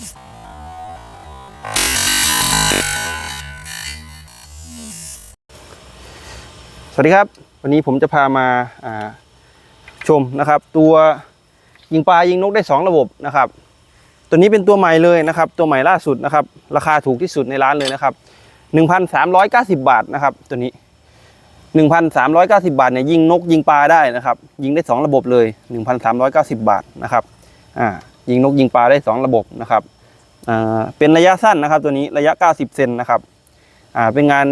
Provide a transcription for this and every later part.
สวัสดีครับ วันนี้ผมจะพามาาชมนะครับ ตัวยิงปลายิงนกได้ 2 ระบบนะครับ ตัวนี้เป็นตัวใหม่เลยนะครับ ตัวใหม่ล่าสุดนะครับ ราคาถูกที่สุดในร้านเลยนะครับ 1,390 บาทนะครับ ตัวนี้ 1,390 บาทเนี่ยยิงนกยิงปลาได้นะครับ ยิงได้ 2 ระบบเลย 1,390 บาทนะครับอ่ายิงนกยิงปลาได้ 2 ระบบนะครับ เป็นระยะสั้นนะครับตัวนี้ระยะ 90 เซนนะครับเป็นงาน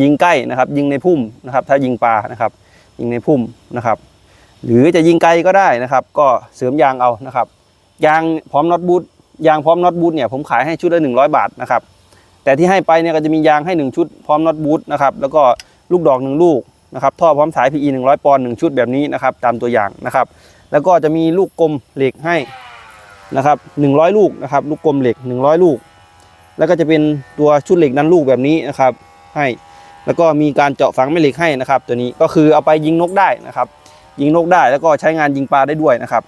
ยิงใกล้นะครับ ยิงในพุ่มนะครับ ถ้ายิงปลานะครับ ยิงในพุ่มนะครับ หรือจะยิงไกลก็ได้นะครับ ก็เสริมยางเอานะครับ ยางพร้อมน็อตบูทยางพร้อมน็อตบูทเนี่ยผมขายให้ชุดละ100 บาทนะครับ แต่ที่ให้ไปเนี่ยก็จะมียางให้ 1 ชุดพร้อมน็อตบูทนะครับแล้วก็ลูกดอก1ลูกนะครับท่อพร้อมสาย PE 100 ปอนด์1ชุดแบบนี้นะครับ ตามตัวอย่างนะครับ แล้วก็จะมีลูกกลมเหล็กให้ นะครับ100 ลูกนะครับลูกกลมเหล็ก 100 ลูก แล้วก็จะเป็นตัวชุดเหล็กนั้นลูกแบบนี้นะครับ ให้แล้วก็มีการเจาะฝังแม่เหล็กให้นะครับ ตัวนี้ก็คือเอาไปยิงนกได้นะครับ ยิงนกได้แล้วก็ใช้งานยิงปลาได้ด้วยนะครับ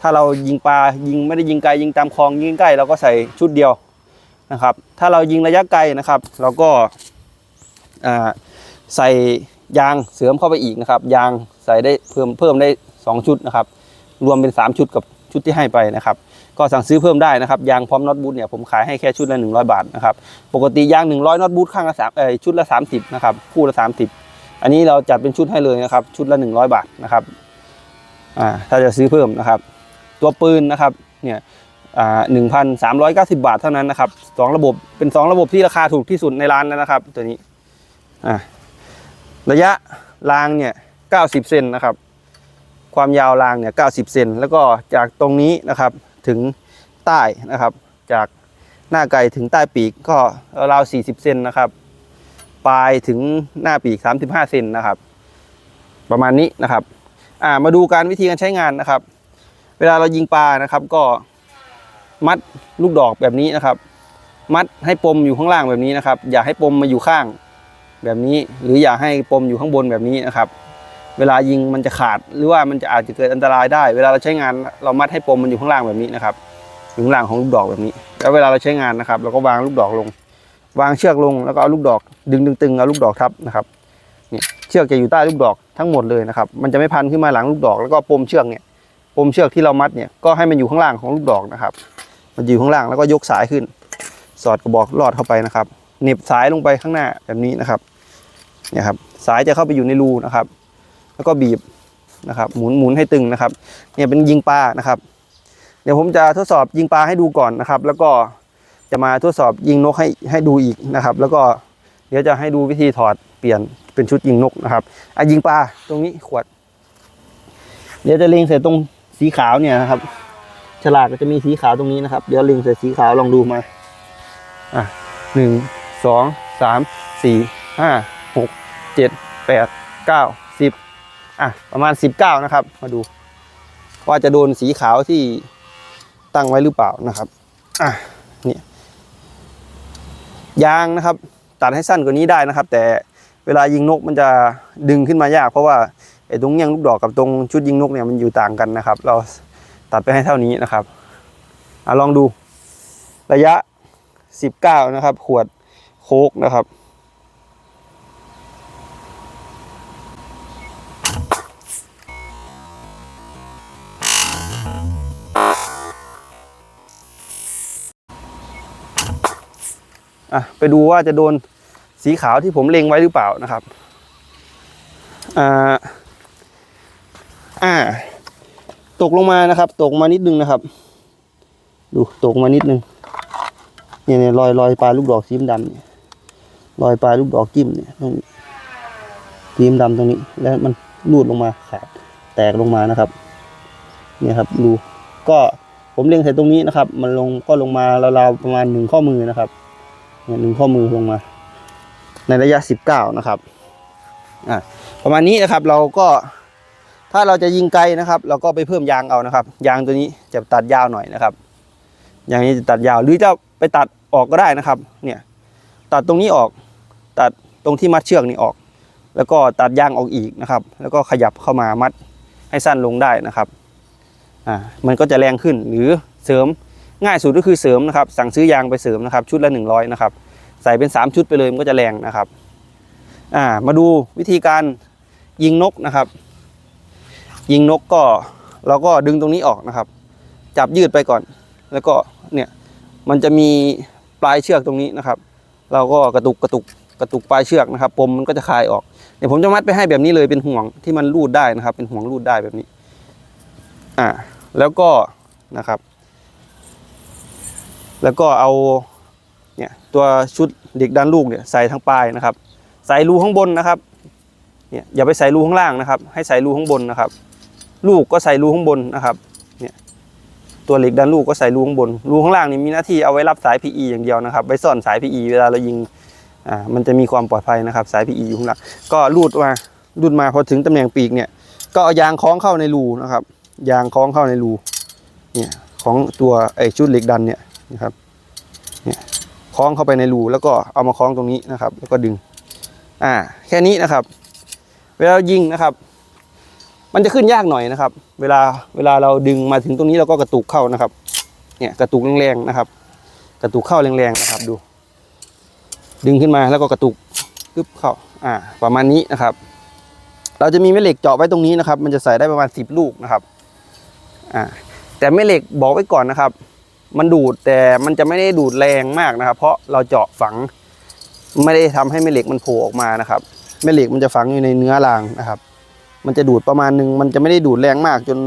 ถ้าเรายิงปลายิงไม่ได้ยิงไกลยิงตามคลองยิงใกล้เราก็ใส่ชุดเดียวนะครับ ถ้าเรายิงระยะไกลนะครับ เราก็ใส่ยางเสริมเข้าไปอีกนะครับ ยางใส่ได้เพิ่มเพิ่มได้ 2 ชุดนะครับ รวมเป็น 3 ชุดกับ ชุดที่ให้ไปนะครับ ก็สั่งซื้อเพิ่มได้นะครับ ยางพร้อมน็อตบูทเนี่ยผมขายให้แค่ชุดละ 100 บาทนะครับ ปกติยาง 100น็อตบูทข้างละสามเออชุดละ 30นะครับ คู่ละ 30 อันนี้เราจัดเป็นชุดให้เลยนะครับ ชุดละ 100 บาทนะครับ อ่า ถ้าจะซื้อเพิ่มนะครับ ตัวปืนนะครับ เนี่ยอ่าหนึ่งพันสามร้อยเก้าสิบาทเท่านั้นนะครับสองระบบเป็นสองระบบที่ราคาถูกที่สุดในร้านแล้วนะครับ ตัวนี้ อ่า ระยะรางเนี่ยเก้าสิบเซนนะครับ ความยาวรางเนี่ยเก้าสิบเซนแล้วก็จากตรงนี้นะครับถึงใต้นะครับ จากหน้าไก่ถึงใต้ปีกก็ราวสี่สิบเซนนะครับปลายถึงหน้าปีก35เซนนะครับ ประมาณนี้นะครับอ่ามาดูการวิธีการใช้งานนะครับ เวลาเรายิงปลานะครับก็มัดลูกดอกแบบนี้นะครับ มัดให้ปมอยู่ข้างล่างแบบนี้นะครับ อย่าให้ปมมาอยู่ข้างแบบนี้ หรืออย่าให้ปมอยู่ข้างบนแบบนี้นะครับ เวลายิงมันจะขาดหรือว่ามันจะอาจจะเกิดอันตรายได้ เวลาเราใช้งานเรามัดให้ปมมันอยู่ข้างล่างแบบนี้นะครับอยู่ข้างล่างของลูกดอกแบบนี้ แล้วเวลาเราใช้งานนะครับเราก็วางลูกดอกลง วางเชือกลงแล้วก็เอาลูกดอก ดึงตึงๆเอาลูกดอกทับนะครับเนี่ยเชือกจะอยู่ใต้ลูกดอกทั้งหมดเลยนะครับ มันจะไม่พันขึ้นมาหลังลูกดอก แล้วก็ปมเชือกเนี่ยปมเชือกที่เรามัดเนี่ยก็ให้มันอยู่ข้างล่างของลูกดอกนะครับ มันอยู่ข้างล่างแล้วก็ยกสายขึ้น สอดกระบอกลอดเข้าไปนะครับเหน็บสายลงไปข้างหน้าแบบนี้นะครับเนี่ยครับสายจะเข้าไปอยู่ในรูนะครับ แล้วก็บีบนะครับหมุนหมุนให้ตึงนะครับเนี่ยเป็นยิงปลานะครับ เดี๋ยวผมจะทดสอบยิงปลาให้ดูก่อนนะครับ แล้วก็จะมาทดสอบยิงนกให้ให้ดูอีกนะครับ แล้วก็เดี๋ยวจะให้ดูวิธีถอดเปลี่ยนเป็นชุดยิงนกนะครับอะยิงปลาตรงนี้ขวด เดี๋ยวจะเล็งใส่ตรงสีขาวเนี่ยนะครับ ฉลากก็จะมีสีขาวตรงนี้นะครับ เดี๋ยวเล็งใส่สีขาวลองดูมาอะหนึ่งสองสามสี่ห้าหกเจ็ดแปดเก้าสิบ อะประมาณสิบเก้านะครับ มาดู ว่าจะโดนสีขาวที่ตั้งไว้หรือเปล่านะครับอะนี่ยางนะครับ ตัดให้สั้นกว่านี้ได้นะครับ แต่เวลายิงนกมันจะดึงขึ้นมายาก เพราะว่าไอ้ตรงยางลูกดอกกับตรงชุดยิงนกเนี่ยมันอยู่ต่างกันนะครับ เราตัดไปให้เท่านี้นะครับอะลองดูระยะ 19 นะครับ ขวดโคกนะครับ อะไปดูว่าจะโดนสีขาวที่ผมเล็งไว้หรือเปล่านะครับอ่าอ่า ตกลงมานะครับ ตกมานิดนึงนะครับ ดูตกมานิดนึงเนี่ยเนี่ยรอยรอยปลายลูกดอกสีดำเนี่ยรอยปลายลูกดอกจิ้มเนี่ยตรงนี้สีดำตรงนี้ แล้วมันรูดลงมาขาดแตกลงมานะครับเนี่ยครับดูก็ผมเล็งใส่ตรงนี้นะครับ มันลงก็ลงมาราวๆประมาณหนึ่งข้อมือนะครับ เนี่ยหนึ่งข้อมือลงมา ในระยะสิบเก้านะครับอ่าประมาณนี้นะครับเราก็ถ้าเราจะยิงไกลนะครับ เราก็ไปเพิ่มยางเอานะครับ ยางตัวนี้จะตัดยาวหน่อยนะครับอย่างนี้จะตัดยาวหรือจะไปตัดออกก็ได้นะครับ เนี่ยตัดตรงนี้ออกตัดตรงที่มัดเชือกนี่ออก แล้วก็ตัดยางออกอีกนะครับ แล้วก็ขยับเข้ามามัดให้สั้นลงได้นะครับอ่ามันก็จะแรงขึ้นหรือเสริม ง่ายสุดก็คือเสริมนะครับ สั่งซื้อยางไปเสริมนะครับ ชุดละ 100นะครับ ใส่เป็น 3 ชุดไปเลยมันก็จะแรงนะครับ อ่า มาดูวิธีการยิงนกนะครับ ยิงนกก็เราก็ดึงตรงนี้ออกนะครับ จับยืดไปก่อน แล้วก็เนี่ยมันจะมีปลายเชือกตรงนี้นะครับ เราก็กระตุกกระตุกกระตุกปลายเชือกนะครับปมมันก็จะคลายออกเดี๋ยวผมจะมัดไปให้แบบนี้เลยเป็นห่วงที่มันรูดได้นะครับ เป็นห่วงรูดได้แบบนี้ อ่า แล้วก็นะครับ แล้วก็เอาเนี่ยตัวชุดเด็กดันลูกเนี่ยใส่ทางปลายนะครับ ใส่รูข้างบนนะครับเนี่ยอย่าไปใส่รูข้างล่างนะครับ ให้ใส่รูข้างบนนะครับ ลูกก็ใส่รูข้างบนนะครับเนี่ยตัวเหล็กดันลูกก็ใส่รูข้างบน รูข้างล่างนี่มีหน้าที่เอาไว้รับสาย PE อย่างเดียวนะครับไว้ซ่อนสาย PE เวลาเรายิงอ่ามันจะมีความปลอดภัยนะครับ สาย PE อยู่ข้างล่างก็รูดมารูดมาพอถึงตำแหน่งปีกเนี่ยก็เอายางคล้องเข้าในรูนะครับ ยางคล้องเข้าในรูเนี่ยของตัวไอ้ชุดเหล็กดันเนี่ย นะครับเนี่ยคล้องเข้าไปในรูแล้วก็เอามาคล้องตรงนี้นะครับ แล้วก็ดึง อ่า แค่นี้นะครับ เวลายิงนะครับ มันจะขึ้นยากหน่อยนะครับ เวลาเวลาเราดึงมาถึงตรงนี้เราก็กระตุกเข้านะครับ เนี่ยกระตุกแรงๆนะครับ กระตุกเข้าแรงๆนะครับดู ดึงขึ้นมาแล้วก็กระตุกปึ๊บเข้า อ่า ประมาณนี้นะครับ เราจะมีแม่เหล็กเจาะไว้ตรงนี้นะครับ มันจะใส่ได้ประมาณสิบลูกนะครับ อ่าแต่แม่เหล็กบอกไว้ก่อนนะครับ มันดูดแต่มันจะไม่ได้ดูดแรงมากนะครับ เพราะเราเจาะฝังไม่ได้ทำให้แม่เหล็กมันโผล่ออกมานะครับแม่เหล็กมันจะฝังอยู่ในเนื้อรางนะครับ มันจะดูดประมาณหนึ่งมันจะไม่ได้ดูดแรงมากจน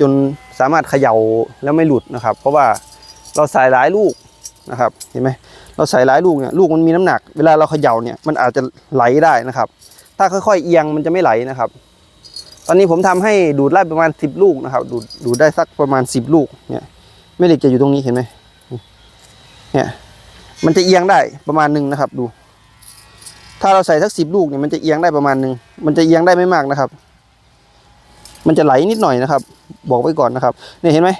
จนสามารถเขย่าแล้วไม่หลุดนะครับ เพราะว่าเราใส่หลายลูกนะครับ เห็นไหมเราใส่หลายลูกเนี่ยลูกมันมีน้ำหนัก เวลาเราเขย่าเนี่ยมันอาจจะไหลได้นะครับ ถ้าค่อยๆเอียงมันจะไม่ไหลนะครับ ตอนนี้ผมทำให้ดูดได้ประมาณสิบลูกนะครับ ดูดดูดได้สักประมาณสิบลูกเนี่ย แม่เหล็กจะอยู่ตรงนี้เห็นไหมเนี่ย มันจะเอียงได้ประมาณหนึ่งนะครับ ดู ถ้าเราใส่สักสิบลูกเนี่ยมันจะเอียงได้ประมาณหนึ่งมันจะเอียงได้ไม่มากนะครับ มันจะไหลนิดหน่อยนะครับ บอกไว้ก่อนนะครับ เนี่ยเห็นไหม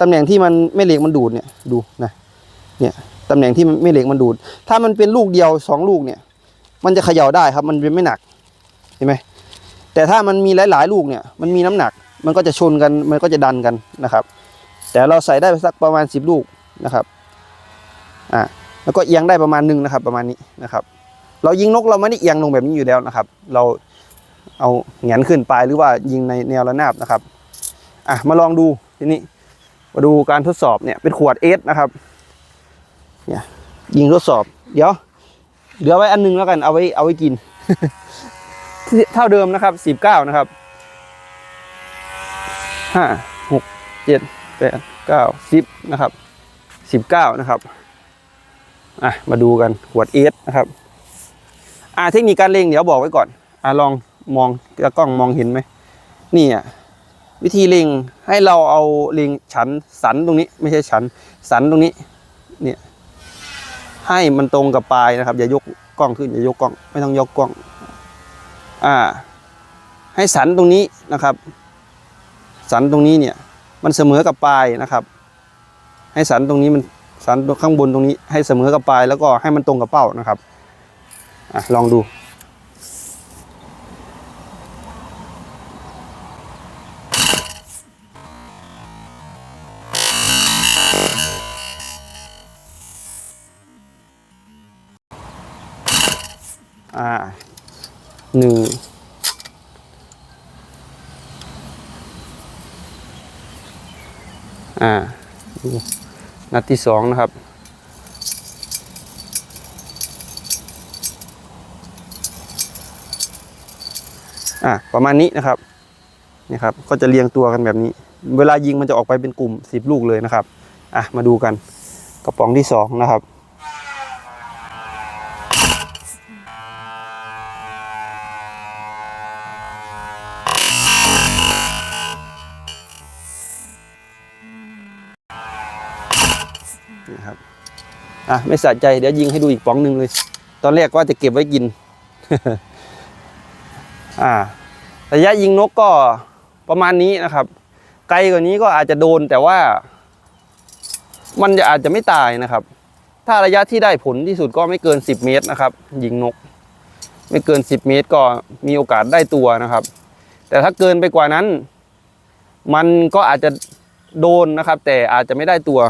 ตำแหน่งที่มันแม่เหล็กมันดูดเนี่ยดูนะ เนี่ยตำแหน่งที่แม่เหล็กมันดูด ถ้ามันเป็นลูกเดียวสองลูกเนี่ย มันจะเขย่าได้ครับ มันเป็นไม่หนัก เห็นไหมแต่ถ้ามันมีหลายๆ ลูกเนี่ย มันมีน้ำหนัก มันก็จะชนกัน มันก็จะดันกันนะครับ แต่เราใส่ได้สักประมาณสิบลูกนะครับอ่าแล้วก็เอียงได้ประมาณหนึ่งนะครับ ประมาณนี้นะครับ เรายิงนกเราไม่ได้เอียงลงแบบนี้อยู่แล้วนะครับ เราเอาแหงนขึ้นไปหรือว่ายิงในแนวระนาบนะครับอะมาลองดูทีนี้มาดูการทดสอบเนี่ยเป็นขวดเอสนะครับเนี่ยยิงทดสอบ เดี๋ยวเหลือไว้อันหนึงแล้วกันเอาไว้เอาไว้กิน เท่าเดิมนะครับสิบเก้านะครับห้าหกเจ็ด แปดเก้าสิบนะครับสิบเก้านะครับอะมาดูกันขวดเอสนะครับ อ่าเทคนิคการเล็งเดี๋ยวบอกไว้ก่อน อ่าลองมองกระกล้องมองเห็นไหมนี่อะวิธีเล็งให้เราเอาเล็งฉันสันตรงนี้ ไม่ใช่ฉันสันตรงนี้เนี่ยให้มันตรงกับปลายนะครับ อย่ายกกล้องขึ้นอย่ายกกล้องไม่ต้องยกกล้อง อ่า ให้สันตรงนี้นะครับ สันตรงนี้เนี่ย มันเสมอกับปลายนะครับ ให้สันตรงนี้มันสันข้างบนตรงนี้ให้เสมอกับปลายแล้วก็ให้มันตรงกับเป้านะครับอลองดู นัดที่สองนะครับ อะประมาณนี้นะครับนี่ครับ ก็จะเรียงตัวกันแบบนี้ เวลายิงมันจะออกไปเป็นกลุ่มสิบลูกเลยนะครับ อะมาดูกันกระป๋องที่สองนะครับ อะไม่สะใจเดี๋ยวยิงให้ดูอีกป๋องหนึ่งเลย ตอนแรกว่าจะเก็บไว้กิน อ่า ระยะยิงนกก็ประมาณนี้นะครับ ไกลกว่านี้ก็อาจจะโดนแต่ว่า มันจะอาจจะไม่ตายนะครับ ถ้าระยะที่ได้ผลที่สุดก็ไม่เกิน 10 เมตรนะครับ ยิงนก ไม่เกิน 10 เมตรก็มีโอกาสได้ตัวนะครับ แต่ถ้าเกินไปกว่านั้น มันก็อาจจะโดนนะครับ แต่อาจจะไม่ได้ตัว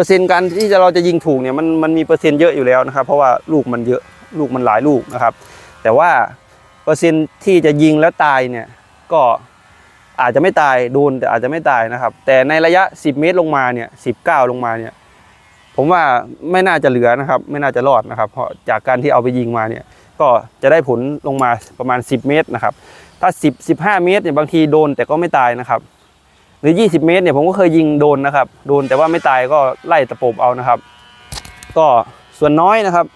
อร์เซ็นต์การที่จะเราจะยิงถูกเนี่ยมันมันมีเปอร์เซ็นต์เยอะอยู่แล้วนะครับ เพราะว่าลูกมันเยอะลูกมันหลายลูกนะครับ แต่ว่าเปอร์เซ็นต์ที่จะยิงแล้วตายเนี่ยก็อาจจะไม่ตายโดนแต่อาจจะไม่ตายนะครับ แต่ในระยะ 10 เมตรลงมาเนี่ย19ลงมาเนี่ยผมว่าไม่น่าจะเหลือนะครับ ไม่น่าจะรอดนะครับ เพราะจากการที่เอาไปยิงมาเนี่ยก็จะได้ผลลงมาประมาณ 10 เมตรนะครับ ถ้า 10 15 เมตรเนี่ยบางทีโดนแต่ก็ไม่ตายนะครับ หรือ 20 เมตรเนี่ยผมก็เคยยิงโดนนะครับ โดนแต่ว่าไม่ตายก็ไล่ตะปบเอานะครับ ก็ส่วนน้อยนะครับ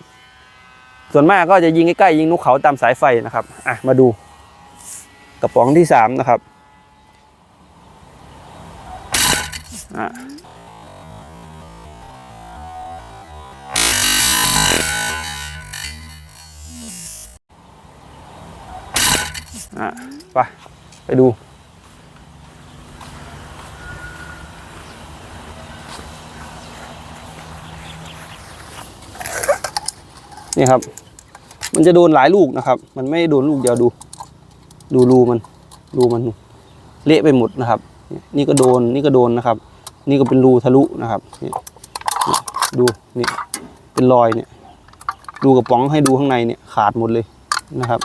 ส่วนมากก็จะยิงใกล้ๆยิงนกเขาตามสายไฟนะครับอะมาดูกระป๋องที่สามนะครับอะอะไปไปดู นี่ครับ มันจะโดนหลายลูกนะครับ มันไม่โดนลูกเดียวดู ดูรูมันรูมันเละไปหมดนะครับ นี่ก็โดนนี่ก็โดนนะครับ นี่ก็เป็นรูทะลุนะครับนี่ดูนี่เป็นรอยเนี่ย ดูกระป๋องให้ดูข้างในเนี่ยขาดหมดเลยนะครับ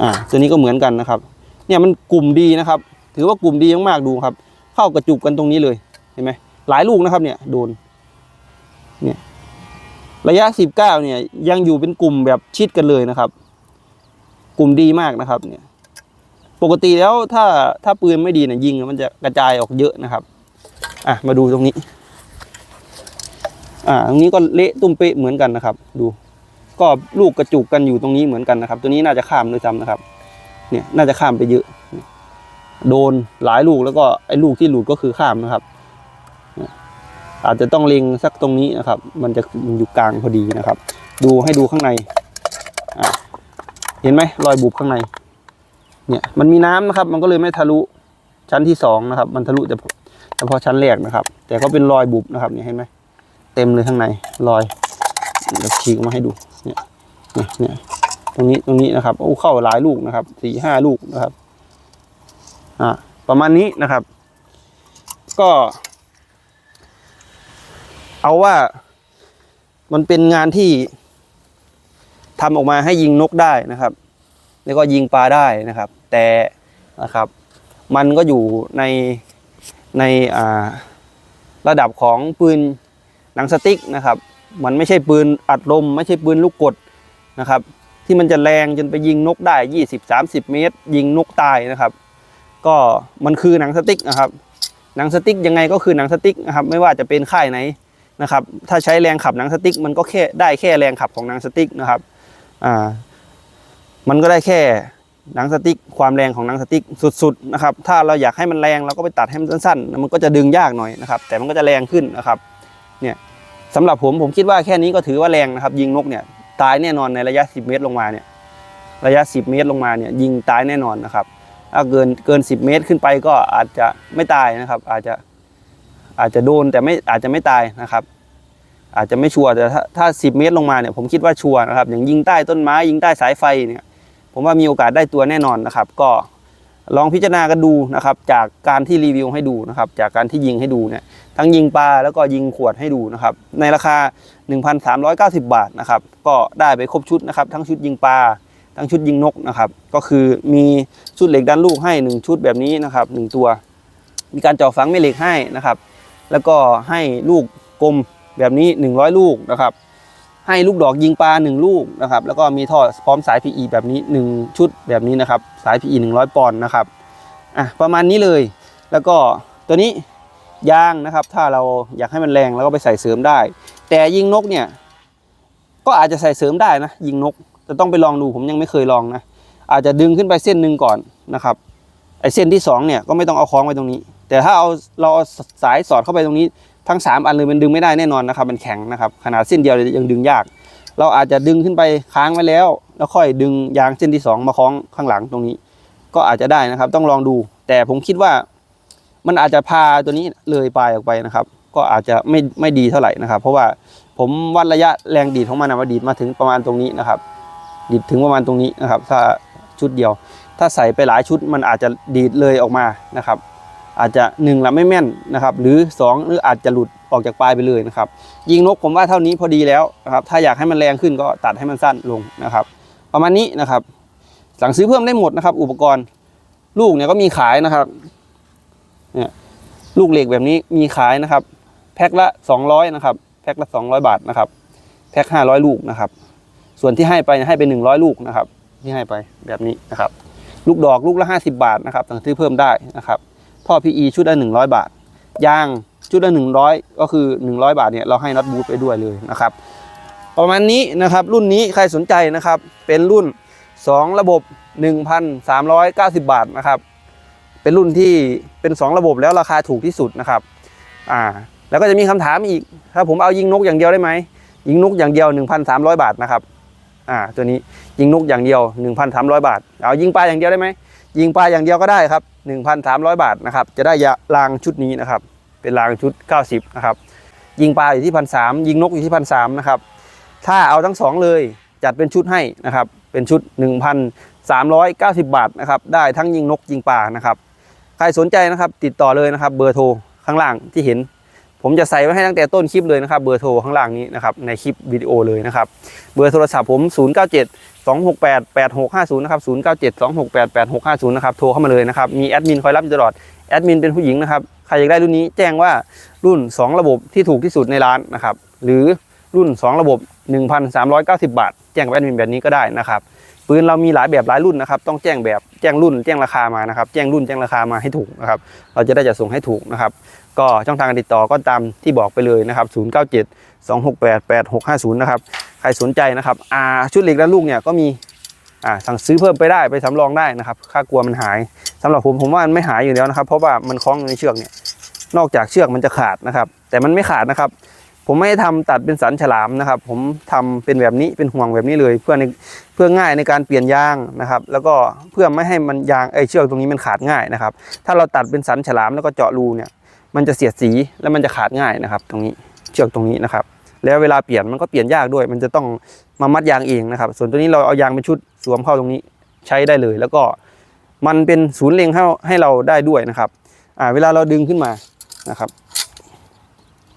อ่า ตัวนี้ก็เหมือนกันนะครับ เนี่ยมันกลุ่มดีนะครับ ถือว่ากลุ่มดีมากๆดูครับ เข้ากระจุกกันตรงนี้เลยเห็นไหมหลายลูกนะครับ เนี่ยโดน เนี่ย ระยะ 19 เนี่ยยังอยู่เป็นกลุ่มแบบชิดกันเลยนะครับ กลุ่มดีมากนะครับเนี่ยปกติแล้วถ้าถ้าปืนไม่ดีเนี่ยยิงมันจะกระจายออกเยอะนะครับ อะมาดูตรงนี้ อ่าตรงนี้ก็เละตุ้มเป๊ะเหมือนกันนะครับ ดู ก็ลูกกระจุกกันอยู่ตรงนี้เหมือนกันนะครับ ตัวนี้น่าจะข้ามด้วยซ้ำนะครับ เนี่ยน่าจะข้ามไปเยอะ โดนหลายลูกแล้วก็ไอ้ลูกที่หลุดก็คือข้ามนะครับ อาจจะต้องเล็งสักตรงนี้นะครับ มันจะอยู่กลางพอดีนะครับ ดูให้ดูข้างในอะเห็นไหมรอยบุบข้างใน เนี่ยมันมีน้ำนะครับ มันก็เลยไม่ทะลุชั้นที่สองนะครับ มันทะลุแต่เฉพาะชั้นแรกนะครับ แต่ก็เป็นรอยบุบนะครับเนี่ยเห็นไหมเต็มเลยข้างในรอยเดี๋ยวฉีกมาให้ดูเนี่ยเนี่ยเนี่ยตรงนี้ตรงนี้นะครับโอ้เข้าหลายลูกนะครับสี่ห้าลูกนะครับ อ่าประมาณนี้นะครับ ก็ เอาว่ามันเป็นงานที่ทำออกมาให้ยิงนกได้นะครับ แล้วก็ยิงปลาได้นะครับ แต่นะครับ มันก็อยู่ในในอ่าระดับของปืนหนังสติ๊กนะครับ มันไม่ใช่ปืนอัดลม ไม่ใช่ปืนลูกกดนะครับ ที่มันจะแรงจนไปยิงนกได้ 20-30 เมตร ยิงนกตายนะครับ ก็มันคือหนังสติ๊กนะครับ หนังสติ๊กยังไงก็คือหนังสติ๊กนะครับ ไม่ว่าจะเป็นค่ายไหน นะครับถ้าใช้แรงขับหนังสติ๊กมันก็แค่ได้แค่แรงขับของหนังสติ๊กนะครับอ่ามันก็ได้แค่หนังสติ๊กความแรงของหนังสติ๊กสุดๆนะครับถ้าเราอยากให้มันแรงเราก็ไปตัดให้มันสั้นๆ มันก็จะดึงยากหน่อยนะครับแต่มันก็จะแรงขึ้นนะครับเนี่ยสำหรับผมผมคิดว่าแค่นี้ก็ถือว่าแรงนะครับ ยิงนกเนี่ยตายแน่นอนในระยะ 10 เมตรลงมาเนี่ยระยะ 10 เมตรลงมาเนี่ยยิงตายแน่นอนนะครับถ้าเกินเกิน 10 เมตรขึ้นไปก็อาจจะไม่ตายนะครับ อาจจะ อาจจะโดนแต่ไม่อาจจะไม่ตายนะครับ อาจจะไม่ชัวร์แต่ถ้าถ้า10เมตรลงมาเนี่ยผมคิดว่าชัวร์นะครับ อย่างยิงใต้ต้นไม้ยิงใต้สายไฟเนี่ยผมว่ามีโอกาสได้ตัวแน่นอนนะครับ ก็ลองพิจารณากันดูนะครับ จากการที่รีวิวให้ดูนะครับ จากการที่ยิงให้ดูเนี่ยทั้งยิงปลาแล้วก็ยิงขวดให้ดูนะครับ ในราคา 1,390 บาทนะครับ ก็ได้ไปครบชุดนะครับ ทั้งชุดยิงปลาทั้งชุดยิงนกนะครับ ก็คือมีชุดเหล็กดันลูกให้ 1 ชุดแบบนี้นะครับ1ตัว มีการเจาะฝังแม่เหล็กให้นะครับ แล้วก็ให้ลูกกลมแบบนี้ 100 ลูกนะครับ ให้ลูกดอกยิงปลา 1 ลูกนะครับ แล้วก็มีท่อพร้อมสาย PE แบบนี้ 1 ชุดแบบนี้นะครับ สาย PE 100 ปอนด์นะครับ อะประมาณนี้เลย แล้วก็ตัวนี้ยางนะครับ ถ้าเราอยากให้มันแรงเราก็ไปใส่เสริมได้ แต่ยิงนกเนี่ย ก็อาจจะใส่เสริมได้นะ ยิงนกจะต้องไปลองดูผมยังไม่เคยลองนะ อาจจะดึงขึ้นไปเส้นหนึ่งก่อนนะครับ ไอเส้นที่สองเนี่ยก็ไม่ต้องเอาคล้องไว้ตรงนี้ แต่ถ้าเอาเราเอาสายสอดเข้าไปตรงนี้ทั้ง 3 อันเลยมันดึงไม่ได้แน่นอนนะครับ มันแข็งนะครับขนาดเส้นเดียวยังดึงยาก เราอาจจะดึงขึ้นไปค้างไว้แล้ว แล้วค่อยดึงยางเส้นที่ 2 มาคล้องข้างหลังตรงนี้ ก็อาจจะได้นะครับ ต้องลองดู แต่ผมคิดว่ามันอาจจะพาตัวนี้เลยปลายออกไปนะครับ ก็อาจจะไม่ไม่ดีเท่าไหร่นะครับ เพราะว่าผมวัดระยะแรงดีดของมันนะมาดีดมาถึงประมาณตรงนี้นะครับ ดีดถึงประมาณตรงนี้นะครับ ถ้าชุดเดียว ถ้าใส่ไปหลายชุดมันอาจจะดีดเลยออกมานะครับ อาจจะหนึ่งละไม่แม่นนะครับหรือสองหรืออาจจะหลุดออกจากปลายไปเลยนะครับยิงนกผมว่าเท่านี้พอดีแล้วนะครับถ้าอยากให้มันแรงขึ้นก็ตัดให้มันสั้นลงนะครับ ประมาณนี้นะครับ สั่งซื้อเพิ่มได้หมดนะครับ อุปกรณ์ลูกเนี่ยก็มีขายนะครับเนี่ยลูกเหล็กแบบนี้มีขายนะครับ แพ็คละ 200นะครับแพ็คละ 200 บาทนะครับ แพ็ค500 ลูกนะครับ ส่วนที่ให้ไปให้เป็น100 ลูกนะครับ ที่ให้ไปแบบนี้นะครับ ลูกดอกลูกละ 50 บาทนะครับสั่งซื้อเพิ่มได้นะครับ ท่อ PE ชุดละ 100 บาท ยางชุดละ 100 ก็คือ 100 บาทเนี่ยเราให้น็อตบูทไปด้วยเลยนะครับประมาณนี้นะครับรุ่นนี้ใครสนใจนะครับเป็นรุ่น 2 ระบบ 1,390 บาทนะครับเป็นรุ่นที่เป็น 2 ระบบแล้วราคาถูกที่สุดนะครับอ่าแล้วก็จะมีคำถามอีก ถ้าผมเอายิงนกอย่างเดียวได้ไหมยิงนกอย่างเดียว 1,300 บาทนะครับอ่าตัวนี้ยิงนกอย่างเดียว 1,300 บาท เอายิงปลาอย่างเดียวได้ไหมยิงปลาอย่างเดียวก็ได้ครับ 1,300 บาทนะครับ จะได้ยารางชุดนี้นะครับ เป็นรางชุด 90 นะครับ ยิงปลาอยู่ที่พันสามยิงนกอยู่ที่พันสามนะครับ ถ้าเอาทั้งสองเลยจัดเป็นชุดให้นะครับ เป็นชุด 1,390 บาทนะครับ ได้ทั้งยิงนกยิงปลานะครับ ใครสนใจนะครับติดต่อเลยนะครับ เบอร์โทรข้างล่างที่เห็น ผมจะใส่ไว้ให้ตั้งแต่ต้นคลิปเลยนะครับเบอร์โทรข้างล่างนี้นะครับในคลิปวิดีโอเลยนะครับเบอร์โทรศัพท์ผม 097 268 8650 นะครับ097 268 8650 นะครับโทรเข้ามาเลยนะครับมีแอดมินคอยรับอยู่ตลอดแอดมินเป็นผู้หญิงนะครับใครอยากได้รุ่นนี้แจ้งว่ารุ่น 2 ระบบที่ถูกที่สุดในร้านนะครับหรือรุ่น 2 ระบบ 1,390 บาท แจ้งแอดมินแบบนี้ก็ได้นะครับ ปืนเรามีหลายแบบหลายรุ่นนะครับ ต้องแจ้งแบบแจ้งรุ่นแจ้งราคามานะครับ แจ้งรุ่นแจ้งราคามาให้ถูกนะครับ เราจะได้จะส่งให้ถูกนะครับ ก็ช่องทางการติดต่อก็ตามที่บอกไปเลยนะครับ 097 268 8650 นะครับ ใครสนใจนะครับอ่าชุดเหล็กและลูกเนี่ยก็มีอ่าสั่งซื้อเพิ่มไปได้ไปสำรองได้นะครับ ค่ากลัวมันหายสำหรับผมผมว่ามันไม่หายอยู่แล้วนะครับ เพราะว่ามันคล้องในเชือกเนี่ยนอกจากเชือกมันจะขาดนะครับ แต่มันไม่ขาดนะครับ ผมไม่ได้ทำตัดเป็นสันฉลามนะครับ ผมทำเป็นแบบนี้เป็นห่วงแบบนี้เลย เพื่อในเพื่อง่ายในการเปลี่ยนยางนะครับ แล้วก็เพื่อไม่ให้มันยางไอยเชือกตรงนี้มันขาดง่ายนะครับ ถ้าเราตัดเป็นสันฉลามแล้วก็เจาะรูเนี่ย มันจะเสียดสีแล้วมันจะขาดง่ายนะครับ ตรงนี้เชือกตรงนี้นะครับ แล้วเวลาเปลี่ยนมันก็เปลี่ยนยากด้วย มันจะต้องมามัดยางเองนะครับ ส่วนตัวนี้เราเอายางเป็นชุดสวมเข้าตรงนี้ใช้ได้เลย แล้วก็มันเป็นศูนย์เล็งให้ให้เราได้ด้วยนะครับอ่าเวลาเราดึงขึ้นมานะครับ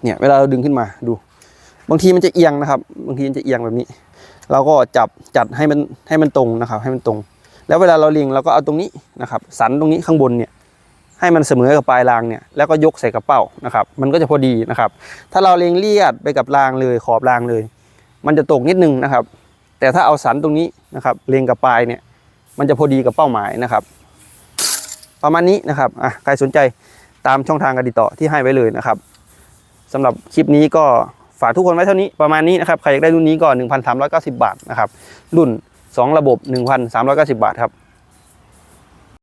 เนี่ยเวลาเราดึงขึ้นมาดู บางทีมันจะเอียงนะครับ บางทีมันจะเอียงแบบนี้ เราก็จับจัดให้มันให้มันตรงนะครับ ให้มันตรง แล้วเวลาเราเล็งเราก็เอาตรงนี้นะครับ สันตรงนี้ข้างบนเนี่ยให้มันเสมอกับปลายรางเนี่ยแล้วก็ยกใส่กระเป๋านะครับ มันก็จะพอดีนะครับ ถ้าเราเล็งเลียดไปกับรางเลยขอบรางเลย มันจะตกนิดนึงนะครับ แต่ถ้าเอาสันตรงนี้นะครับเล็งกับปลายเนี่ย มันจะพอดีกับเป้าหมายนะครับ ประมาณนี้นะครับอะใครสนใจตามช่องทางการติดต่อที่ให้ไว้เลยนะครับ สำหรับคลิปนี้ก็ฝากทุกคนไว้เท่านี้ประมาณนี้นะครับ ใครอยากได้รุ่นนี้ก็ 1,390 บาทนะครับ รุ่น 2 ระบบ 1,390 บาทครับ